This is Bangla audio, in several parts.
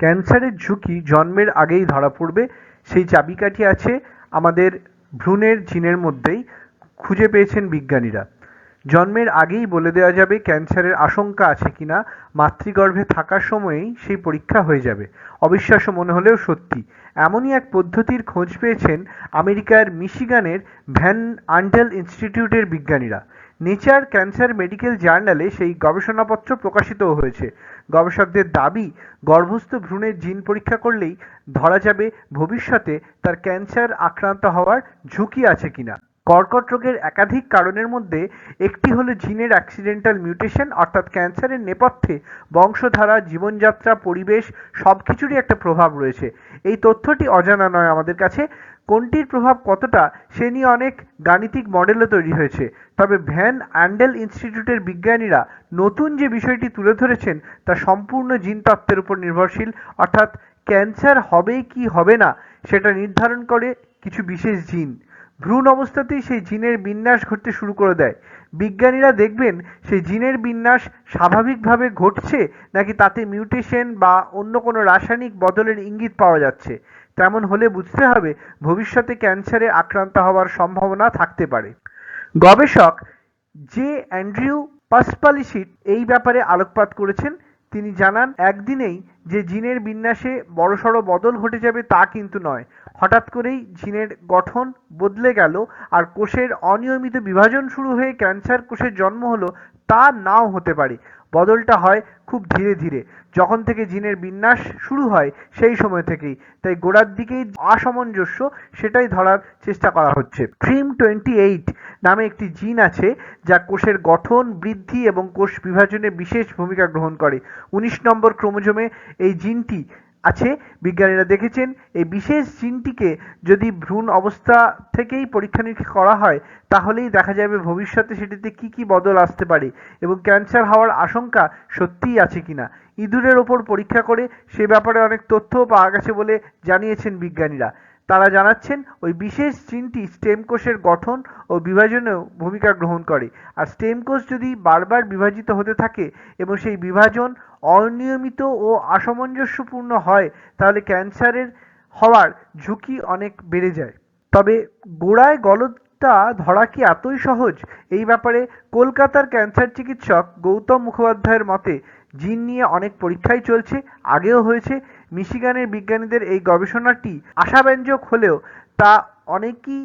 ক্যান্সারের ঝুঁকি জন্মের আগেই ধরা পড়বে। সেই চাবিকাঠি আছে আমাদের ভ্রূণের জিনের মধ্যেই। খুঁজে পেয়েছেন বিজ্ঞানীরা। জন্মের আগেই বলে দেওয়া যাবে ক্যান্সারের আশঙ্কা আছে কিনা। মাতৃগর্ভে থাকার সময়েই সেই পরীক্ষা হয়ে যাবে। অবিশ্বাস্য মনে হলেও সত্যি। এমনই এক পদ্ধতির খোঁজ পেয়েছেন আমেরিকার মিশিগানের ভ্যান আন্ডেল ইনস্টিটিউটের বিজ্ঞানীরা। নেচার ক্যান্সার মেডিকেল জার্নালে সেই গবেষণাপত্র প্রকাশিত হয়েছে। গবেষকদের দাবি, গর্ভস্থ ভ্রূণের জিন পরীক্ষা করলেই ধরা যাবে ভবিষ্যতে তার ক্যান্সার আক্রান্ত হওয়ার ঝুঁকি আছে কিনা। কর্কট রোগের একাধিক কারণের মধ্যে একটি হলো জিনের অ্যাক্সিডেন্টাল মিউটেশন অর্থাৎ ক্যান্সারের নেপথ্যে বংশধারা, জীবনযাত্রা, পরিবেশ সব কিছুরই একটা প্রভাব রয়েছে। এই তথ্যটি অজানা নয় আমাদের কাছে। কোনটির প্রভাব কতটা, সে নিয়ে অনেক গাণিতিক মডেলও তৈরি হয়েছে। তবে ভ্যান অ্যান্ডেল ইনস্টিটিউটের বিজ্ঞানীরা নতুন যে বিষয়টি তুলে ধরেছেন, তা সম্পূর্ণ জিনতত্ত্বের উপর নির্ভরশীল, অর্থাৎ ক্যান্সার হবে কি হবে না, সেটা নির্ধারণ করে কিছু বিশেষ জিন। ভ্রূণ অবস্থাতেই সেই জিনের বিন্যাস ঘটতে শুরু করে দেয়। বিজ্ঞানীরা দেখবেন সেই জিনের বিন্যাস স্বাভাবিকভাবে ঘটছে নাকি তাতে মিউটেশন বা অন্য কোনো রাসায়নিক বদলের ইঙ্গিত পাওয়া যাচ্ছে। তেমন হলে বুঝতে হবে ভবিষ্যতে ক্যান্সারে আক্রান্ত হওয়ার সম্ভাবনা থাকতে পারে। গবেষক যে অ্যান্ড্রিউ পাসপালিশিট এই ব্যাপারে আলোকপাত করেছেন। তিনি জানান, একদিনেই যে জিনের বিন্যাসে বড়সড় বদল ঘটে যাবে তা কিন্তু নয়। হঠাৎ করেই জিনের গঠন বদলে গেল আর কোষের অনিয়মিত বিভাজন শুরু হয়ে ক্যান্সার কোষের জন্ম হলো তা নাও হতে পারে। বদলটা হয় খুব ধীরে ধীরে। যখন থেকে জিনের বিন্যাস শুরু হয় সেই সময় থেকেই। তাই গোড়ার দিকেই অসামঞ্জস্য সেটাই ধরার চেষ্টা করা হচ্ছে। ট্রিম টোয়েন্টি এইট নামে একটি জিন আছে যা কোষের গঠন, বৃদ্ধি এবং কোষ বিভাজনে বিশেষ ভূমিকা গ্রহণ করে। উনিশ নম্বর ক্রোমোজোমে এই জিনটি আছে। বিজ্ঞানীরা দেখেছেন, এই বিশেষ জিনটিকে যদি ভ্রূণ অবস্থা থেকেই পরীক্ষা নিরীক্ষা করা হয়, তাহলেই দেখা যাবে ভবিষ্যতে সেটিতে কি কি বদল আসতে পারে এবং ক্যান্সার হওয়ার আশঙ্কা সত্যিই আছে কিনা। ইঁদুরের ওপর পরীক্ষা করে সে ব্যাপারে অনেক তথ্যও পাওয়া গেছে বলে জানিয়েছেন বিজ্ঞানীরা। তারা জানাচ্ছেন, ওই বিশেষ জিনটি স্টেম কোষের গঠন ও বিভাজনেও ভূমিকা গ্রহণ করে। আর স্টেম কোষ যদি বারবার বিভাজিত হতে থাকে এবং সেই বিভাজন অনিয়মিত ও অসামঞ্জস্যপূর্ণ হয়, তাহলে ক্যান্সারের হওয়ার ঝুঁকি অনেক বেড়ে যায়। তবে গোড়ায় গলদটা ধরা কি এতই সহজ? এই ব্যাপারে কলকাতার ক্যান্সার চিকিৎসক গৌতম মুখোপাধ্যায়ের মতে, জিন নিয়ে অনেক পরীক্ষাই চলছে, আগেও হয়েছে মিশিগানের বিজ্ঞানীদের এই গবেষণাটি আশাব্যঞ্জক হলেও তা অনেকই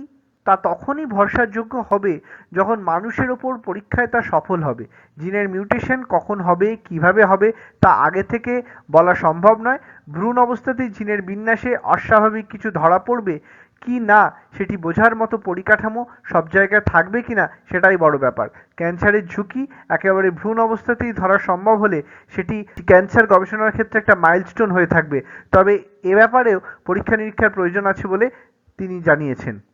তা তখনই ভরসাযোগ্য হবে যখন মানুষের ওপর পরীক্ষায় তা সফল হবে। জিনের মিউটেশন কখন হবে, কীভাবে হবে, তা আগে থেকে বলা সম্ভব নয়। ভ্রূণ অবস্থাতেই জিনের বিন্যাসে অস্বাভাবিক কিছু ধরা পড়বে কি না সেটি বোঝার মতো পরিকাঠামো সব জায়গায় থাকবে কিনা সেটাই বড় ব্যাপার। ক্যান্সারের ঝুঁকি একেবারে ভ্রূণ অবস্থাতেই ধরা সম্ভব হলে সেটি ক্যান্সার গবেষণার ক্ষেত্রে একটা মাইলস্টোন হয়ে থাকবে। তবে এ ব্যাপারেও পরীক্ষা নিরীক্ষার প্রয়োজন আছে বলে তিনি জানিয়েছেন।